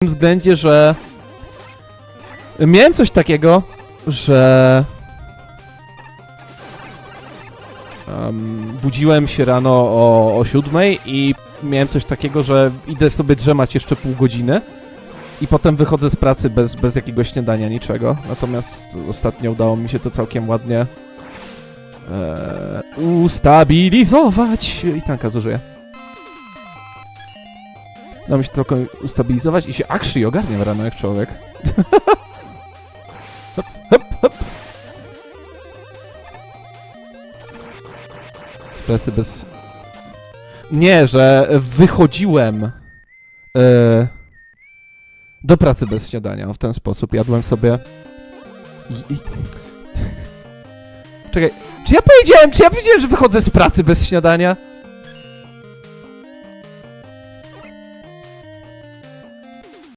tym względzie, że miałem coś takiego, że em, budziłem się rano o, o siódmej i miałem coś takiego, że idę sobie drzemać jeszcze pół godziny i potem wychodzę z pracy bez, bez jakiegoś śniadania, niczego. Natomiast ostatnio udało mi się to całkiem ładnie e, ustabilizować. I tanka zużyję. Udało mi się całkiem ustabilizować i się actually ogarniam rano jak człowiek. hop, hop, hop. Pracy bez... Nie, że wychodziłem e, do pracy bez śniadania w ten sposób. Jadłem sobie... I, i... Czekaj, czy ja powiedziałem, czy ja powiedziałem, że wychodzę z pracy bez śniadania?